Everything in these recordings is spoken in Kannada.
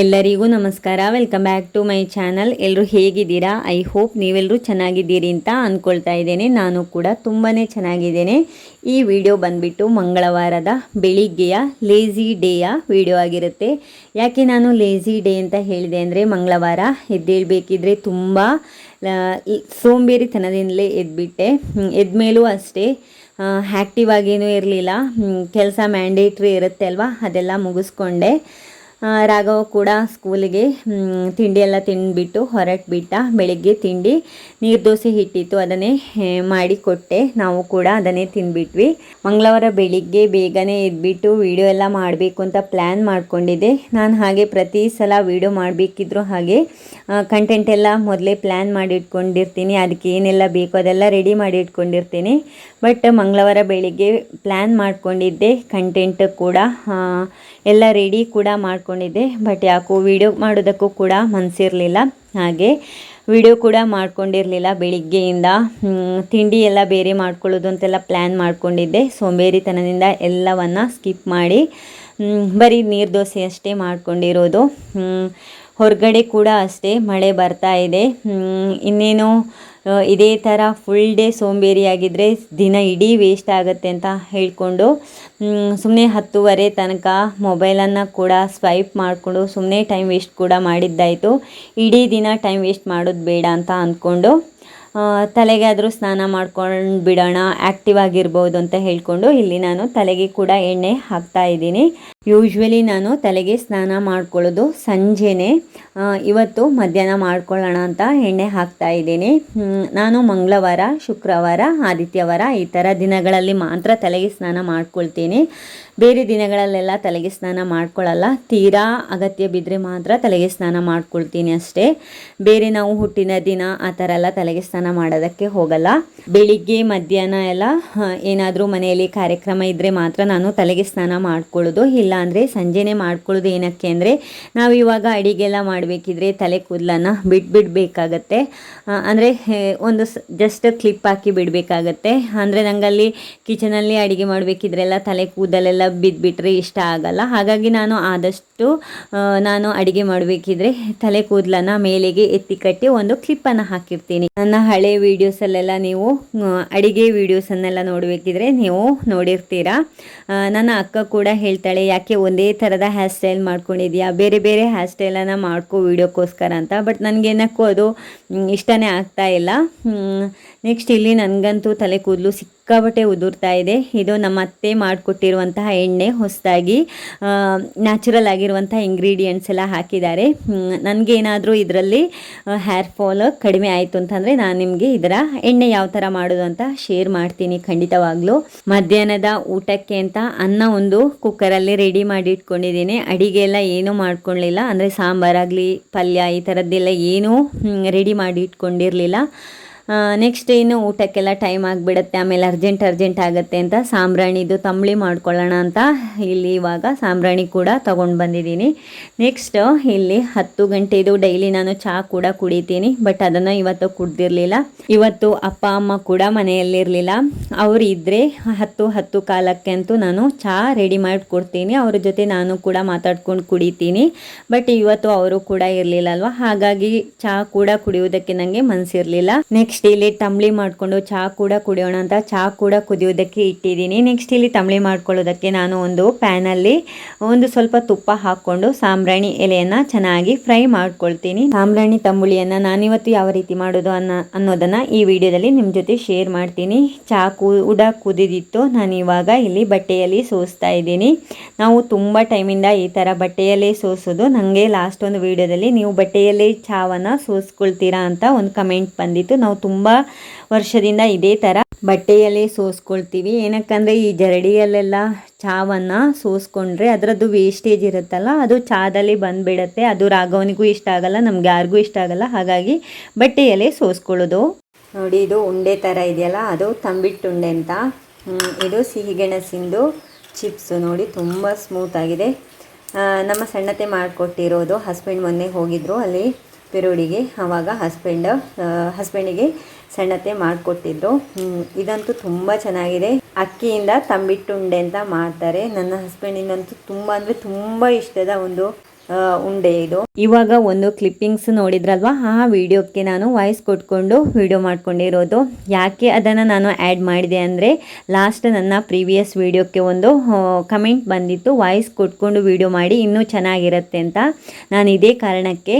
ಎಲ್ಲರಿಗೂ ನಮಸ್ಕಾರ. Welcome back to my channel ಎಲ್ಲರೂ ಹೇಗಿದ್ದೀರಾ? ಐ ಹೋಪ್ ನೀವೆಲ್ಲರೂ ಚೆನ್ನಾಗಿದ್ದೀರಿ ಅಂತ ಅಂದ್ಕೊಳ್ತಾ ಇದ್ದೇನೆ. ನಾನು ಕೂಡ ತುಂಬಾ ಚೆನ್ನಾಗಿದ್ದೇನೆ. ಈ ವಿಡಿಯೋ ಬಂದ್ಬಿಟ್ಟು ಮಂಗಳವಾರದ ಬೆಳಿಗ್ಗೆಯ ಲೇಝಿ ಡೇಯ ವಿಡಿಯೋ ಆಗಿರುತ್ತೆ. ಯಾಕೆ ನಾನು ಲೇಝಿ ಡೇ ಅಂತ ಹೇಳಿದೆ ಅಂದರೆ ಮಂಗಳವಾರ ಎದ್ದೇಳಬೇಕಿದ್ರೆ ತುಂಬ ಸೋಂಬೇರಿತನದಿಂದಲೇ ಎದ್ಬಿಟ್ಟೆ. ಎದ್ಮೇಲೂ ಅಷ್ಟೇ ಆ್ಯಕ್ಟಿವ್ ಆಗೇನೂ ಇರಲಿಲ್ಲ. ಕೆಲಸ ಮ್ಯಾಂಡೇಟ್ರಿ ಇರುತ್ತೆ ಅಲ್ವಾ? ಅದೆಲ್ಲ ಮುಗಿಸ್ಕೊಂಡೆ. ರಾಘವ ಕೂಡ ಸ್ಕೂಲಿಗೆ ತಿಂಡಿ ಎಲ್ಲ ತಿಂದ್ಬಿಟ್ಟು ಹೊರಟ್ಬಿಟ್ಟ. ಬೆಳಿಗ್ಗೆ ತಿಂಡಿ, ನೀರು ದೋಸೆ ಹಿಟ್ಟಿತ್ತು, ಅದನ್ನೇ ಮಾಡಿಕೊಟ್ಟೆ. ಮಾಡಿ ಕೊಟ್ಟೆ ನಾವು ಕೂಡ ಅದನ್ನೇ ತಿಂದುಬಿಟ್ವಿ. ಮಂಗಳವಾರ ಬೆಳಿಗ್ಗೆ ಬೇಗನೆ ಇದ್ಬಿಟ್ಟು ವೀಡಿಯೋ ಎಲ್ಲ ಮಾಡಬೇಕು ಅಂತ ಪ್ಲ್ಯಾನ್ ಮಾಡ್ಕೊಂಡಿದ್ದೆ. ನಾನು ಹಾಗೆ ಪ್ರತಿ ಸಲ ವೀಡಿಯೋ ಮಾಡಬೇಕಿದ್ರು ಹಾಗೆ ಕಂಟೆಂಟ್ ಎಲ್ಲ ಮೊದಲೇ ಪ್ಲ್ಯಾನ್ ಮಾಡಿ ಇಟ್ಕೊಂಡಿರ್ತೀನಿ ಅದಕ್ಕೆ ಏನೆಲ್ಲ ಬೇಕು ಅದೆಲ್ಲ ರೆಡಿ ಮಾಡಿ ಇಟ್ಕೊಂಡಿರ್ತೀನಿ ಬಟ್ ಮಂಗಳವಾರ ಬೆಳಿಗ್ಗೆ ಪ್ಲ್ಯಾನ್ ಮಾಡ್ಕೊಂಡಿದ್ದೆ. ಕಂಟೆಂಟ್ ಕೂಡ ಎಲ್ಲ ರೆಡಿ ಕೂಡ ಮಾಡ್ಕೊಂಡಿದ್ದೆ ಬಟ್ ಯಾಕೋ ವಿಡಿಯೋ ಮಾಡೋದಕ್ಕೂ ಕೂಡ ಮನಸ್ಸಿರಲಿಲ್ಲ ಹಾಗೆ ವಿಡಿಯೋ ಕೂಡ ಮಾಡ್ಕೊಂಡಿರಲಿಲ್ಲ ಬೆಳಿಗ್ಗೆಯಿಂದ. ತಿಂಡಿ ಎಲ್ಲ ಬೇರೆ ಮಾಡ್ಕೊಳ್ಳೋದು ಅಂತೆಲ್ಲ ಪ್ಲ್ಯಾನ್ ಮಾಡ್ಕೊಂಡಿದ್ದೆ. ಸೋಂಬೇರಿತನದಿಂದ ಎಲ್ಲವನ್ನು ಸ್ಕಿಪ್ ಮಾಡಿ ಬರೀ ನೀರು ದೋಸೆ ಅಷ್ಟೇ ಮಾಡ್ಕೊಂಡಿರೋದು. ಹೊರಗಡೆ ಕೂಡ ಅಷ್ಟೇ ಮಳೆ ಬರ್ತಾ ಇದೆ. ಇನ್ನೇನು ಇದೇ ಥರ ಫುಲ್ ಡೇ ಸೋಂಬೇರಿಯಾಗಿದ್ದರೆ ದಿನ ಇಡೀ ವೇಸ್ಟ್ ಆಗುತ್ತೆ ಅಂತ ಹೇಳಿಕೊಂಡು ಸುಮ್ಮನೆ ಹತ್ತುವರೆ ತನಕ ಮೊಬೈಲನ್ನು ಕೂಡ ಸ್ವೈಪ್ ಮಾಡಿಕೊಂಡು ಸುಮ್ಮನೆ ಟೈಮ್ ವೇಸ್ಟ್ ಕೂಡ ಮಾಡಿದ್ದಾಯಿತು. ಇಡೀ ದಿನ ಟೈಮ್ ವೇಸ್ಟ್ ಮಾಡೋದು ಬೇಡ ಅಂತ ಅಂದ್ಕೊಂಡು ತಲೆಗಾದರೂ ಸ್ನಾನ ಮಾಡ್ಕೊಂಡು ಬಿಡೋಣ ಆ್ಯಕ್ಟಿವ್ ಆಗಿರ್ಬೋದು ಅಂತ ಹೇಳಿಕೊಂಡು ಇಲ್ಲಿ ನಾನು ತಲೆಗೆ ಕೂಡ ಎಣ್ಣೆ ಹಾಕ್ತಾ ಇದ್ದೀನಿ. ಯೂಶ್ವಲಿ ನಾನು ತಲೆಗೆ ಸ್ನಾನ ಮಾಡ್ಕೊಳ್ಳೋದು ಸಂಜೆನೇ. ಇವತ್ತು ಮಧ್ಯಾಹ್ನ ಮಾಡ್ಕೊಳ್ಳೋಣ ಅಂತ ಎಣ್ಣೆ ಹಾಕ್ತಾ ಇದ್ದೀನಿ. ನಾನು ಮಂಗಳವಾರ, ಶುಕ್ರವಾರ, ಆದಿತ್ಯವಾರ ಈ ಥರ ದಿನಗಳಲ್ಲಿ ಮಾತ್ರ ತಲೆಗೆ ಸ್ನಾನ ಮಾಡ್ಕೊಳ್ತೀನಿ. ಬೇರೆ ದಿನಗಳಲ್ಲೆಲ್ಲ ತಲೆಗೆ ಸ್ನಾನ ಮಾಡ್ಕೊಳ್ಳಲ್ಲ ತೀರಾ ಅಗತ್ಯ ಬಿದ್ದರೆ ಮಾತ್ರ ತಲೆಗೆ ಸ್ನಾನ ಮಾಡ್ಕೊಳ್ತೀನಿ ಅಷ್ಟೇ. ಬೇರೆ ನಾವು ಹುಟ್ಟಿನ ದಿನ ಆ ಥರ ಎಲ್ಲ ತಲೆಗೆ ಸ್ನಾನ ಮಾಡೋದಕ್ಕೆ ಹೋಗಲ್ಲ. ಬೆಳಿಗ್ಗೆ, ಮಧ್ಯಾಹ್ನ ಎಲ್ಲ ಏನಾದರೂ ಮನೆಯಲ್ಲಿ ಕಾರ್ಯಕ್ರಮ ಇದ್ದರೆ ಮಾತ್ರ ನಾನು ತಲೆಗೆ ಸ್ನಾನ ಮಾಡ್ಕೊಳ್ಳೋದು. ಇಲ್ಲ ಅಂದರೆ ಸಂಜೆನೇ ಮಾಡ್ಕೊಳ್ಳೋದು ಏನಕ್ಕೆ ಅಂದರೆ ನಾವು ಇವಾಗ ಅಡಿಗೆಲ್ಲ ಮಾಡಬೇಕಿದ್ರೆ ತಲೆ ಕೂದಲನ್ನು ಬಿಟ್ಬಿಡ್ಬೇಕಾಗತ್ತೆ. ಅಂದರೆ ಒಂದು ಜಸ್ಟ್ ಕ್ಲಿಪ್ ಹಾಕಿ ಬಿಡಬೇಕಾಗತ್ತೆ. ಅಂದರೆ ನಂಗಲ್ಲಿ ಕಿಚನಲ್ಲಿ ಅಡುಗೆ ಮಾಡಬೇಕಿದ್ರೆಲ್ಲ ತಲೆ ಕೂದಲೆಲ್ಲ ಬಿದ್ದುಬಿಟ್ರೆ ಇಷ್ಟ ಆಗಲ್ಲ. ಹಾಗಾಗಿ ನಾನು ಆದಷ್ಟು ನಾನು ಅಡುಗೆ ಮಾಡಬೇಕಿದ್ರೆ ತಲೆ ಕೂದಲನ್ನ ಮೇಲೆಗೆ ಎತ್ತಿ ಕಟ್ಟಿ ಒಂದು ಕ್ಲಿಪ್ಪನ್ನು ಹಾಕಿರ್ತೀನಿ. ನನ್ನ ಹಳೆ ವೀಡಿಯೋಸಲ್ಲೆಲ್ಲ ನೀವು ಅಡುಗೆ ಅಡಿಗೆ ವೀಡಿಯೋಸನ್ನೆಲ್ಲ ನೋಡಬೇಕಿದ್ರೆ ನೀವು ನೋಡಿರ್ತೀರಾ. ನನ್ನ ಅಕ್ಕ ಕೂಡ ಹೇಳ್ತಾಳೆ ಯಾಕೆ ಒಂದೇ ಥರದ ಹೇರ್ ಸ್ಟೈಲ್ ಮಾಡ್ಕೊಂಡಿದ್ಯಾ ಬೇರೆ ಬೇರೆ ಹೇರ್ ಸ್ಟೈಲನ್ನು ಮಾಡ್ಕೊ ವೀಡಿಯೋಕ್ಕೋಸ್ಕರ ಅಂತ. ಬಟ್ ನನಗೇನಕ್ಕೂ ಅದು ಇಷ್ಟನೇ ಆಗ್ತಾ ಇಲ್ಲ. ನೆಕ್ಸ್ಟ್ ಇಲ್ಲಿ ನನಗಂತೂ ತಲೆ ಕೂದಲು ಸಿಕ್ಕಾಪಟ್ಟೆ ಉದುರ್ತಾ ಇದೆ. ಇದು ನಮ್ಮ ಅತ್ತೆ ಮಾಡಿಕೊಟ್ಟಿರುವಂತಹ ಎಣ್ಣೆ ಹೊಸದಾಗಿ ನ್ಯಾಚುರಲ್ ಆಗಿರುವಂಥ ಇಂಗ್ರೀಡಿಯೆಂಟ್ಸ್ ಎಲ್ಲ ಹಾಕಿದ್ದಾರೆ. ನನಗೇನಾದರೂ ಇದರಲ್ಲಿ ಹೇರ್ ಫಾಲ್ ಕಡಿಮೆ ಆಯಿತು ಅಂತಂದರೆ ನಾನು ನಿಮಗೆ ಇದರ ಎಣ್ಣೆ ಯಾವ ಥರ ಮಾಡೋದು ಅಂತ ಶೇರ್ ಮಾಡ್ತೀನಿ ಖಂಡಿತವಾಗ್ಲೂ. ಮಧ್ಯಾಹ್ನದ ಊಟಕ್ಕೆ ಅಂತ ಅನ್ನ ಒಂದು ಕುಕ್ಕರಲ್ಲಿ ರೆಡಿ ಮಾಡಿ ಇಟ್ಕೊಂಡಿದ್ದೀನಿ. ಅಡಿಗೆ ಎಲ್ಲ ಏನೂ ಮಾಡ್ಕೊಳ್ಳಿಲ್ಲ ಅಂದರೆ ಸಾಂಬಾರಾಗಲಿ ಪಲ್ಯ ಈ ಥರದ್ದೆಲ್ಲ ಏನೂ ರೆಡಿ ಮಾಡಿ ಇಟ್ಕೊಂಡಿರಲಿಲ್ಲ. ನೆಕ್ಸ್ಟ್ ಇನ್ನು ಊಟಕ್ಕೆಲ್ಲ ಟೈಮ್ ಆಗಿಬಿಡುತ್ತೆ, ಆಮೇಲೆ ಅರ್ಜೆಂಟ್ ಅರ್ಜೆಂಟ್ ಆಗುತ್ತೆ ಅಂತ ಸಾಂಬ್ರಾಣಿದು ತಂಬಳಿ ಮಾಡ್ಕೊಳ್ಳೋಣ ಅಂತ ಇಲ್ಲಿ ಇವಾಗ ಸಾಂಬ್ರಾಣಿ ಕೂಡ ತೊಗೊಂಡು ಬಂದಿದ್ದೀನಿ. ನೆಕ್ಸ್ಟ್ ಇಲ್ಲಿ ಹತ್ತು ಗಂಟೆದು ಡೈಲಿ ನಾನು ಚಹಾ ಕೂಡ ಕುಡಿತೀನಿ ಬಟ್ ಅದನ್ನು ಇವತ್ತು ಕುಡ್ದಿರಲಿಲ್ಲ. ಇವತ್ತು ಅಪ್ಪ, ಅಮ್ಮ ಕೂಡ ಮನೆಯಲ್ಲಿರಲಿಲ್ಲ. ಅವರು ಇದ್ದರೆ ಹತ್ತು ಹತ್ತು ಕಾಲಕ್ಕೆ ಅಂತೂ ನಾನು ಚಹಾ ರೆಡಿ ಮಾಡಿ ಕೊಡ್ತೀನಿ ಅವ್ರ ಜೊತೆ ನಾನು ಕೂಡ ಮಾತಾಡ್ಕೊಂಡು ಕುಡಿತೀನಿ ಬಟ್ ಇವತ್ತು ಅವರು ಕೂಡ ಇರಲಿಲ್ಲ ಅಲ್ವಾ? ಹಾಗಾಗಿ ಚಹಾ ಕೂಡ ಕುಡಿಯೋದಕ್ಕೆ ನನಗೆ ಮನಸ್ಸಿರಲಿಲ್ಲ ನೆಕ್ಸ್ಟ್ ಇಲ್ಲಿ ತಂಬ್ಳಿ ಮಾಡಿಕೊಂಡು ಚಹಾ ಕೂಡ ಕುಡಿಯೋಣ ಅಂತ ಚಹಾ ಕೂಡ ಕುದಿಯೋದಕ್ಕೆ ಇಟ್ಟಿದ್ದೀನಿ. ನೆಕ್ಸ್ಟ್ ಇಲ್ಲಿ ತಂಬ್ಳಿ ಮಾಡ್ಕೊಳ್ಳೋದಕ್ಕೆ ನಾನು ಒಂದು ಪ್ಯಾನಲ್ಲಿ ಒಂದು ಸ್ವಲ್ಪ ತುಪ್ಪ ಹಾಕ್ಕೊಂಡು ಸಾಂಬ್ರಾಣಿ ಎಲೆಯನ್ನು ಚೆನ್ನಾಗಿ ಫ್ರೈ ಮಾಡ್ಕೊಳ್ತೀನಿ. ಸಾಂಬ್ರಾಣಿ ತಂಬುಳಿಯನ್ನು ನಾನಿವತ್ತು ಯಾವ ರೀತಿ ಮಾಡೋದು ಅನ್ನೋ ಅನ್ನೋದನ್ನು ಈ ವಿಡಿಯೋದಲ್ಲಿ ನಿಮ್ಮ ಜೊತೆ ಶೇರ್ ಮಾಡ್ತೀನಿ. ಚಹಾ ಕೂಡ ಕುದಿದಿತ್ತು. ನಾನು ಇವಾಗ ಇಲ್ಲಿ ಬಟ್ಟೆಯಲ್ಲಿ ಸೋಸ್ತಾ ಇದ್ದೀನಿ. ನಾವು ತುಂಬ ಟೈಮಿಂದ ಈ ಥರ ಬಟ್ಟೆಯಲ್ಲೇ ಸೋಸೋದು. ನನಗೆ ಲಾಸ್ಟ್ ಒಂದು ವಿಡಿಯೋದಲ್ಲಿ ನೀವು ಬಟ್ಟೆಯಲ್ಲೇ ಚಹಾವನ್ನು ಸೋಸ್ಕೊಳ್ತೀರಾ ಅಂತ ಒಂದು ಕಮೆಂಟ್ ಬಂದಿತ್ತು. ನಾವು ತುಂಬ ವರ್ಷದಿಂದ ಇದೇ ಥರ ಬಟ್ಟೆಯಲ್ಲೇ ಸೋಸ್ಕೊಳ್ತೀವಿ. ಏನಕ್ಕಂದರೆ ಈ ಜರಡಿಯಲ್ಲೆಲ್ಲ ಚಾವನ್ನು ಸೋಸ್ಕೊಂಡ್ರೆ ಅದರದ್ದು ವೇಸ್ಟೇಜ್ ಇರುತ್ತಲ್ಲ, ಅದು ಚಾದಲ್ಲಿ ಬಂದುಬಿಡತ್ತೆ. ಅದು ರಾಘವನಿಗೂ ಇಷ್ಟ ಆಗಲ್ಲ, ನಮ್ಗೆ ಯಾರಿಗೂ ಇಷ್ಟ ಆಗಲ್ಲ. ಹಾಗಾಗಿ ಬಟ್ಟೆಯಲ್ಲೇ ಸೋಸ್ಕೊಳ್ಳೋದು. ನೋಡಿ, ಇದು ಉಂಡೆ ಥರ ಇದೆಯಲ್ಲ, ಅದು ತಂಬಿಟ್ಟು ಉಂಡೆ ಅಂತ. ಇದು ಇದು ಸಿಹಿಗೆಣಸಿಂದು ಚಿಪ್ಸು. ನೋಡಿ, ತುಂಬ ಸ್ಮೂತ್ ಆಗಿದೆ. ನಮ್ಮ ಸಣ್ಣತೆ ಮಾಡಿಕೊಟ್ಟಿರೋದು. ಹಸ್ಬೆಂಡ್ ಮೊನ್ನೆ ಹೋಗಿದ್ರು ಅಲ್ಲಿ. ಪೆರೋಡಿಗೆ ಆವಾಗ ಹಸ್ಬೆಂಡ್ ಹಸ್ಬೆಂಡಿಗೆ ಸಣ್ಣತೆ ಮಾಡಿಕೊಟ್ಟಿದ್ರು ಇದಂತೂ ತುಂಬ ಚೆನ್ನಾಗಿದೆ. ಅಕ್ಕಿಯಿಂದ ತಂಬಿಟ್ಟುಂಡೆ ಅಂತ ಮಾಡ್ತಾರೆ. ನನ್ನ ಹಸ್ಬೆಂಡಿನಂತೂ ತುಂಬ, ಅಂದರೆ ತುಂಬ ಇಷ್ಟದ ಒಂದು ಉಂಡೆ ಇದು. ಇವಾಗ ಒಂದು ಕ್ಲಿಪ್ಪಿಂಗ್ಸ್ ನೋಡಿದ್ರಲ್ವಾ? ಆ ವಿಡಿಯೋಕ್ಕೆ ನಾನು ವಾಯ್ಸ್ ಕೊಟ್ಕೊಂಡು ವಿಡಿಯೋ ಮಾಡ್ಕೊಂಡಿರೋದು ಯಾಕೆ ಅದನ್ನು ನಾನು ಆ್ಯಡ್ ಮಾಡಿದೆ ಅಂದರೆ ಲಾಸ್ಟ್ ನನ್ನ ಪ್ರೀವಿಯಸ್ ವಿಡಿಯೋಕ್ಕೆ ಒಂದು ಕಮೆಂಟ್ ಬಂದಿತ್ತು. ವಾಯ್ಸ್ ಕೊಟ್ಕೊಂಡು ವಿಡಿಯೋ ಮಾಡಿ, ಇನ್ನೂ ಚೆನ್ನಾಗಿರುತ್ತೆ ಅಂತ. ನಾನು ಇದೇ ಕಾರಣಕ್ಕೆ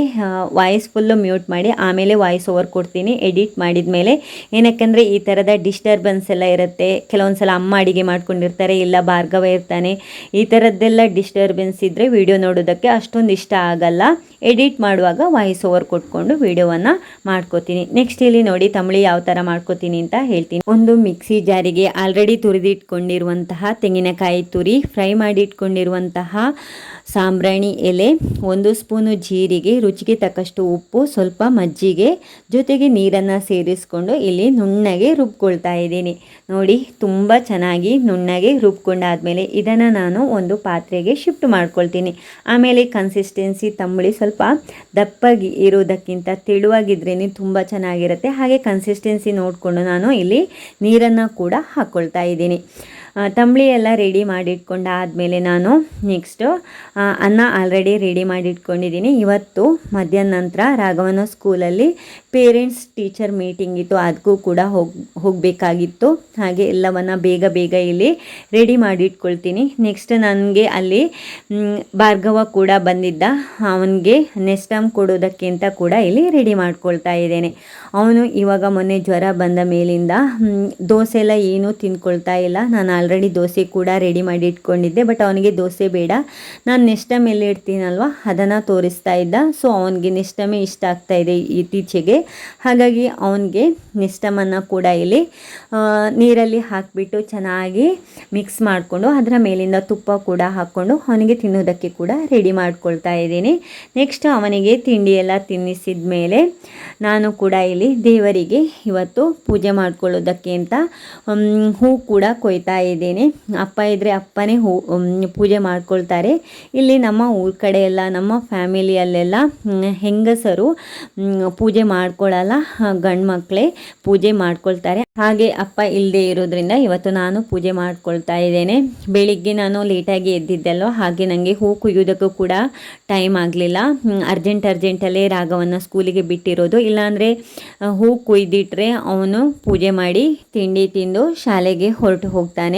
ವಾಯ್ಸ್ ಫುಲ್ಲು ಮ್ಯೂಟ್ ಮಾಡಿ, ಆಮೇಲೆ ವಾಯ್ಸ್ ಓವರ್ ಕೊಡ್ತೀನಿ ಎಡಿಟ್ ಮಾಡಿದ ಮೇಲೆ ಏನಕ್ಕೆಂದರೆ, ಈ ಥರದ ಡಿಸ್ಟರ್ಬೆನ್ಸ್ ಎಲ್ಲ ಇರುತ್ತೆ. ಕೆಲವೊಂದು ಸಲ ಅಮ್ಮ ಅಡಿಗೆ ಮಾಡ್ಕೊಂಡಿರ್ತಾರೆ, ಇಲ್ಲ ಭಾರ್ಗವ ಇರ್ತಾನೆ. ಈ ಥರದ್ದೆಲ್ಲ ಡಿಸ್ಟರ್ಬೆನ್ಸ್ ಇದ್ದರೆ ವಿಡಿಯೋ ನೋಡೋದಕ್ಕೆ ಅಷ್ಟೊಂದು ಇಷ್ಟ ಆಗಲ್ಲ. ಎಡಿಟ್ ಮಾಡುವಾಗ ವಾಯ್ಸ್ ಓವರ್ ಕೊಟ್ಕೊಂಡು ವಿಡಿಯೋವನ್ನು ಮಾಡ್ಕೋತೀನಿ. ನೆಕ್ಸ್ಟ್ ಇಲ್ಲಿ ನೋಡಿ ತಮಿಳಿ ಯಾವ ಥರ ಮಾಡ್ಕೋತೀನಿ ಅಂತ ಹೇಳ್ತೀನಿ. ಒಂದು ಮಿಕ್ಸಿ ಜಾರಿಗೆ ಆಲ್ರೆಡಿ ತುರಿದಿಟ್ಕೊಂಡಿರುವಂತಹ ತೆಂಗಿನಕಾಯಿ ತುರಿ ಫ್ರೈ ಮಾಡಿಟ್ಕೊಂಡಿರುವಂತಹ ಸಾಂಬ್ರಾಣಿ ಎಲೆ, ಒಂದು ಸ್ಪೂನು ಜೀರಿಗೆ, ರುಚಿಗೆ ತಕ್ಕಷ್ಟು ಉಪ್ಪು, ಸ್ವಲ್ಪ ಮಜ್ಜಿಗೆ, ಜೊತೆಗೆ ನೀರನ್ನು ಸೇರಿಸ್ಕೊಂಡು ಇಲ್ಲಿ ನುಣ್ಣಗೆ ರುಬ್ಕೊಳ್ತಾ ಇದ್ದೀನಿ. ನೋಡಿ ತುಂಬ ಚೆನ್ನಾಗಿ ನುಣ್ಣಗೆ ರುಬ್ಕೊಂಡಾದ್ಮೇಲೆ ಇದನ್ನು ನಾನು ಒಂದು ಪಾತ್ರೆಗೆ ಶಿಫ್ಟ್ ಮಾಡ್ಕೊಳ್ತೀನಿ. ಆಮೇಲೆ ಕನ್ಸಿಸ್ಟೆನ್ಸಿ ತಂಬುಳಿ ಸ್ವಲ್ಪ ದಪ್ಪಗಿ ಇರೋದಕ್ಕಿಂತ ತೆಳುವಾಗಿದ್ರೇ ತುಂಬ ಚೆನ್ನಾಗಿರುತ್ತೆ. ಹಾಗೆ ಕನ್ಸಿಸ್ಟೆನ್ಸಿ ನೋಡಿಕೊಂಡು ನಾನು ಇಲ್ಲಿ ನೀರನ್ನು ಕೂಡ ಹಾಕ್ಕೊಳ್ತಾ ಇದ್ದೀನಿ. ತಂಬಳಿ ಎಲ್ಲ ರೆಡಿ ಮಾಡಿಟ್ಕೊಂಡಾದಮೇಲೆ ನಾನು ನೆಕ್ಸ್ಟು ಅನ್ನ ಆಲ್ರೆಡಿ ರೆಡಿ ಮಾಡಿಟ್ಕೊಂಡಿದ್ದೀನಿ ಇವತ್ತು ಮಧ್ಯಾಹ್ನ ನಂತರ ರಾಘವನ ಸ್ಕೂಲಲ್ಲಿ ಪೇರೆಂಟ್ಸ್ ಟೀಚರ್ ಮೀಟಿಂಗ್ ಇತ್ತು. ಅದಕ್ಕೂ ಕೂಡ ಹೋಗಿ, ಹೋಗಬೇಕಾಗಿತ್ತು. ಹಾಗೆ ಎಲ್ಲವನ್ನು ಬೇಗ ಬೇಗ ಇಲ್ಲಿ ರೆಡಿ ಮಾಡಿಟ್ಕೊಳ್ತೀನಿ. ನೆಕ್ಸ್ಟ್ ನನಗೆ ಅಲ್ಲಿ ಭಾರ್ಗವ ಕೂಡ ಬಂದಿದ್ದ. ಅವನಿಗೆ ನೆಸ್ಟಮ್ ಕೊಡೋದಕ್ಕಿಂತ ಕೂಡ ಇಲ್ಲಿ ರೆಡಿ ಮಾಡ್ಕೊಳ್ತಾ ಇದ್ದೇನೆ. ಅವನು ಇವಾಗ ಮೊನ್ನೆ ಜ್ವರ ಬಂದ ಮೇಲಿಂದ ದೋಸೆ ಎಲ್ಲ ಏನೂ ತಿನ್ಕೊಳ್ತಾ ಇಲ್ಲ. ನಾನು ಆಲ್ರೆಡಿ ದೋಸೆ ಕೂಡ ರೆಡಿ ಮಾಡಿ ಇಟ್ಕೊಂಡಿದ್ದೆ ಬಟ್ ಅವನಿಗೆ ದೋಸೆ ಬೇಡ. ನಾನು ನೆಕ್ಸ್ಟ್ ಟೈಮ್ ಎಲ್ಲಿ ಇಡ್ತೀನಲ್ವ? ಅದನ್ನು ತೋರಿಸ್ತಾ ಇದ್ದ. ಸೊ ಅವನಿಗೆ ನೆಕ್ಸ್ಟ್ ಟೈಮೇ ಇಷ್ಟ ಆಗ್ತಾ ಇದೆ ಇತ್ತೀಚೆಗೆ. ಹಾಗಾಗಿ ಅವನಿಗೆ ನೆಕ್ಸ್ಟ್ ಟೈಮನ್ನು ಕೂಡ ಇಲ್ಲಿ ನೀರಲ್ಲಿ ಹಾಕಿಬಿಟ್ಟು ಚೆನ್ನಾಗಿ ಮಿಕ್ಸ್ ಮಾಡಿಕೊಂಡು, ಅದರ ಮೇಲಿಂದ ತುಪ್ಪ ಕೂಡ ಹಾಕ್ಕೊಂಡು ಅವನಿಗೆ ತಿನ್ನೋದಕ್ಕೆ ಕೂಡ ರೆಡಿ ಮಾಡ್ಕೊಳ್ತಾ ಇದ್ದೀನಿ. ನೆಕ್ಸ್ಟ್ ಅವನಿಗೆ ತಿಂಡಿ ಎಲ್ಲ ತಿನ್ನಿಸಿದ ಮೇಲೆ ನಾನು ಕೂಡ ಇಲ್ಲಿ ದೇವರಿಗೆ ಇವತ್ತು ಪೂಜೆ ಮಾಡ್ಕೊಳ್ಳೋದಕ್ಕೆ ಅಂತ ಹೂ ಕೂಡ ಕೊಯ್ತಾ ಇದ್ದೀನಿ. ಅಪ್ಪ ಇದ್ದರೆ ಅಪ್ಪನೇ ಹೂ ಪೂಜೆ ಮಾಡ್ಕೊಳ್ತಾರೆ. ಇಲ್ಲಿ ನಮ್ಮ ಊರ ಕಡೆ ಎಲ್ಲ, ನಮ್ಮ ಫ್ಯಾಮಿಲಿಯಲ್ಲೆಲ್ಲ ಹೆಂಗಸರು ಪೂಜೆ ಮಾಡ್ಕೊಳ್ಳಲ್ಲ ಗಂಡು ಮಕ್ಕಳೇ ಪೂಜೆ ಮಾಡ್ಕೊಳ್ತಾರೆ. ಹಾಗೆ ಅಪ್ಪ ಇಲ್ಲದೆ ಇರೋದ್ರಿಂದ ಇವತ್ತು ನಾನು ಪೂಜೆ ಮಾಡ್ಕೊಳ್ತಾ ಇದ್ದೇನೆ. ಬೆಳಿಗ್ಗೆ ನಾನು ಲೇಟಾಗಿ ಎದ್ದಿದ್ದಲ್ಲೋ ಹಾಗೆ ನನಗೆ ಹೂ ಕುಯ್ಯೋದಕ್ಕೂ ಕೂಡ ಟೈಮ್ ಆಗಲಿಲ್ಲ. ಅರ್ಜೆಂಟ್ ಅರ್ಜೆಂಟಲ್ಲೇ ರಾಗವನ್ನು ಸ್ಕೂಲಿಗೆ ಬಿಟ್ಟಿರೋದು. ಇಲ್ಲಾಂದರೆ, ಹೂ ಕುಯ್ದಿಟ್ರೆ ಅವನು ಪೂಜೆ ಮಾಡಿ ತಿಂಡಿ ತಿಂದು ಶಾಲೆಗೆ ಹೊರಟು ಹೋಗ್ತಾನೆ.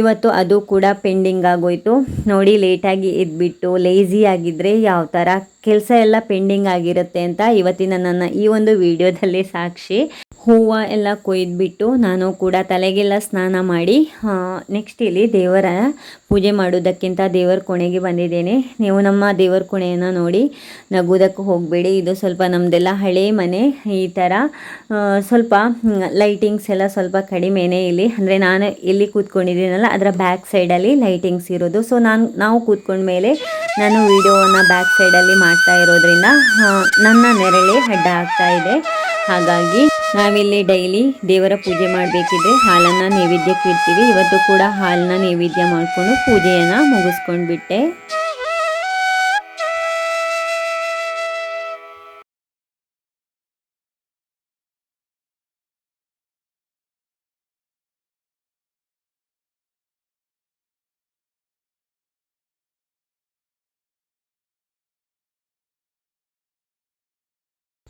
ಇವತ್ತು ಅದು ಕೂಡ ಪೆಂಡಿಂಗ್ ಆಗೋಯ್ತು. ನೋಡಿ, ಲೇಟಾಗಿ ಇದ್ಬಿಟ್ಟು ಲೇಜಿ ಆಗಿದ್ದರೆ ಯಾವ ಥರ ಕೆಲಸ ಎಲ್ಲ ಪೆಂಡಿಂಗ್ ಆಗಿರುತ್ತೆ ಅಂತ ಇವತ್ತಿನ ನನ್ನ ಈ ಒಂದು ವಿಡಿಯೋದಲ್ಲಿ ಸಾಕ್ಷಿ. ಹೂವು ಎಲ್ಲ ಕೊಯ್ದುಬಿಟ್ಟು ನಾನು ಕೂಡ ತಲೆಗೆಲ್ಲ ಸ್ನಾನ ಮಾಡಿ ನೆಕ್ಸ್ಟ್ ಇಲ್ಲಿ ದೇವರ ಪೂಜೆ ಮಾಡೋದಕ್ಕಿಂತ ದೇವರ ಕೋಣೆಗೆ ಬಂದಿದ್ದೇನೆ. ನೀವು ನಮ್ಮ ದೇವರ ಕೋಣೆಯನ್ನು ನೋಡಿ ನಗೋದಕ್ಕೆ ಹೋಗಬೇಡಿ. ಇದು ಸ್ವಲ್ಪ ನಮ್ಮದೆಲ್ಲ ಹಳೆ ಮನೆ, ಈ ಥರ ಸ್ವಲ್ಪ ಲೈಟಿಂಗ್ಸ್ ಎಲ್ಲ ಸ್ವಲ್ಪ ಕಡಿಮೆನೇ ಇಲ್ಲಿ. ಅಂದರೆ ನಾನು ಎಲ್ಲಿ ಕೂತ್ಕೊಂಡಿದ್ದೀನಲ್ಲ ಅದರ ಬ್ಯಾಕ್ ಸೈಡಲ್ಲಿ ಲೈಟಿಂಗ್ಸ್ ಇರೋದು. ಸೊ ನಾನು, ನಾವು ಕೂತ್ಕೊಂಡ್ಮೇಲೆ ನಾನು ವಿಡಿಯೋನ ಬ್ಯಾಕ್ ಸೈಡಲ್ಲಿ ಮಾಡ್ತಾ ಇರೋದ್ರಿಂದ ನನ್ನ ನೆರಳಿ ಅಡ್ಡ ಆಗ್ತಾ ಇದೆ. ಹಾಗಾಗಿ ನಾವಿಲ್ಲಿ ಡೈಲಿ ದೇವರ ಪೂಜೆ ಮಾಡಬೇಕಿದ್ರೆ ಹಾಲನ್ನು ನೈವೇದ್ಯಕ್ಕೆ ಇಡ್ತೀವಿ. ಇವತ್ತು ಕೂಡ ಹಾಲನ್ನ ನೈವೇದ್ಯ ಮಾಡಿಕೊಂಡು ಪೂಜೆಯನ್ನು ಮುಗಿಸ್ಕೊಂಡ್ಬಿಟ್ಟೆ.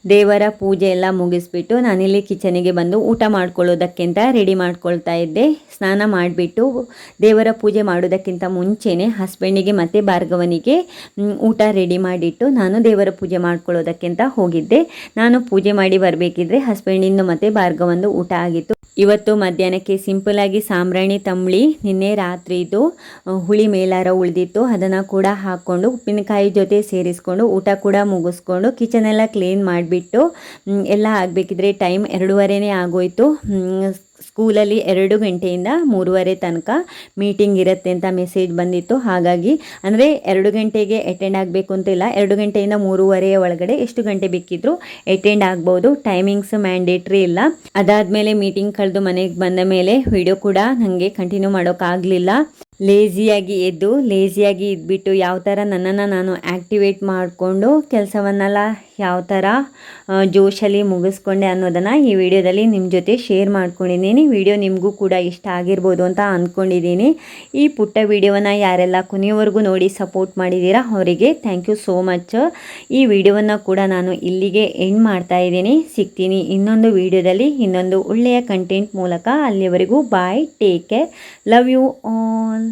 ದೇವರ ಪೂಜೆ ಎಲ್ಲ ಮುಗಿಸ್ಬಿಟ್ಟು ನಾನಿಲ್ಲಿ ಕಿಚನಿಗೆ ಬಂದು ಊಟ ಮಾಡ್ಕೊಳ್ಳೋದಕ್ಕಿಂತ ರೆಡಿ ಮಾಡ್ಕೊಳ್ತಾ ಇದ್ದೆ. ಸ್ನಾನ ಮಾಡಿಬಿಟ್ಟು ದೇವರ ಪೂಜೆ ಮಾಡೋದಕ್ಕಿಂತ ಮುಂಚೆನೇ ಹಸ್ಬೆಂಡಿಗೆ ಮತ್ತು ಭಾರ್ಗವನಿಗೆ ಊಟ ರೆಡಿ ಮಾಡಿಟ್ಟು ನಾನು ದೇವರ ಪೂಜೆ ಮಾಡ್ಕೊಳ್ಳೋದಕ್ಕಿಂತ ಹೋಗಿದ್ದೆ. ನಾನು ಪೂಜೆ ಮಾಡಿ ಬರಬೇಕಿದ್ರೆ ಹಸ್ಬೆಂಡಿಂದು ಮತ್ತು ಭಾರ್ಗವಂದು ಊಟ ಆಗಿತ್ತು. ಇವತ್ತು ಮಧ್ಯಾಹ್ನಕ್ಕೆ ಸಿಂಪಲಾಗಿ ಸಾಂಬ್ರಾಣಿ ತಂಬಳಿ, ನಿನ್ನೆ ರಾತ್ರಿದು ಹುಳಿ ಮೇಲಾರ ಉಳಿದಿತ್ತು. ಅದನ್ನು ಕೂಡ ಹಾಕ್ಕೊಂಡು ಉಪ್ಪಿನಕಾಯಿ ಜೊತೆ ಸೇರಿಸ್ಕೊಂಡು ಊಟ ಕೂಡ ಮುಗಿಸ್ಕೊಂಡು ಕಿಚನೆಲ್ಲ ಕ್ಲೀನ್ ಮಾಡಿಬಿಟ್ಟು ಎಲ್ಲ ಆಗಬೇಕಿದ್ರೆ ಟೈಮ್ ಎರಡೂವರೆನೇ ಆಗೋಯ್ತು. ಸ್ಕೂಲಲ್ಲಿ ಎರಡು ಗಂಟೆಯಿಂದ ಮೂರುವರೆ ತನಕ ಮೀಟಿಂಗ್ ಇರುತ್ತೆ ಅಂತ ಮೆಸೇಜ್ ಬಂದಿತ್ತು. ಹಾಗಾಗಿ, ಅಂದರೆ ಎರಡು ಗಂಟೆಗೆ ಅಟೆಂಡ್ ಆಗಬೇಕು ಅಂತ ಇಲ್ಲ. ಎರಡು ಗಂಟೆಯಿಂದ ಮೂರುವರೆಯ ಒಳಗಡೆ ಎಷ್ಟು ಗಂಟೆ ಬೇಕಿದ್ರೂ ಅಟೆಂಡ್ ಆಗ್ಬೋದು. ಟೈಮಿಂಗ್ಸ್ ಮ್ಯಾಂಡೇಟ್ರಿ ಇಲ್ಲ. ಅದಾದಮೇಲೆ ಮೀಟಿಂಗ್ ಕಳೆದು ಮನೆಗೆ ಬಂದ ಮೇಲೆ ವಿಡಿಯೋ ಕೂಡ ನನಗೆ ಕಂಟಿನ್ಯೂ ಮಾಡೋಕ್ಕಾಗಲಿಲ್ಲ ಲೇಸಿಯಾಗಿ ಎದ್ದು ಲೇಸಿಯಾಗಿ ಇದ್ಬಿಟ್ಟು ಯಾವ ಥರ ನನ್ನನ್ನು ನಾನು ಆ್ಯಕ್ಟಿವೇಟ್ ಮಾಡಿಕೊಂಡು ಕೆಲಸವನ್ನೆಲ್ಲ ಯಾವ ಥರ ಜೋಶಲ್ಲಿ ಮುಗಿಸ್ಕೊಂಡೆ ಅನ್ನೋದನ್ನು ಈ ವಿಡಿಯೋದಲ್ಲಿ ನಿಮ್ಮ ಜೊತೆ ಶೇರ್ ಮಾಡ್ಕೊಂಡಿದ್ದೀನಿ. ವಿಡಿಯೋ ನಿಮಗೂ ಕೂಡ ಇಷ್ಟ ಆಗಿರ್ಬೋದು ಅಂತ ಅಂದ್ಕೊಂಡಿದ್ದೀನಿ ಈ ಪುಟ್ಟ ವಿಡಿಯೋವನ್ನು ಯಾರೆಲ್ಲ ಕೊನೆಯವರೆಗೂ ನೋಡಿ ಸಪೋರ್ಟ್ ಮಾಡಿದ್ದೀರಾ ಅವರಿಗೆ ಥ್ಯಾಂಕ್ ಯು ಸೋ ಮಚ್ ಈ ವಿಡಿಯೋವನ್ನು ಕೂಡ ನಾನು ಇಲ್ಲಿಗೆ ಎಂಡ್ ಮಾಡ್ತಾ ಇದ್ದೀನಿ. ಸಿಗ್ತೀನಿ ಇನ್ನೊಂದು ವಿಡಿಯೋದಲ್ಲಿ, ಇನ್ನೊಂದು ಒಳ್ಳೆಯ ಕಂಟೆಂಟ್ ಮೂಲಕ. ಅಲ್ಲಿವರೆಗೂ bye take care love you all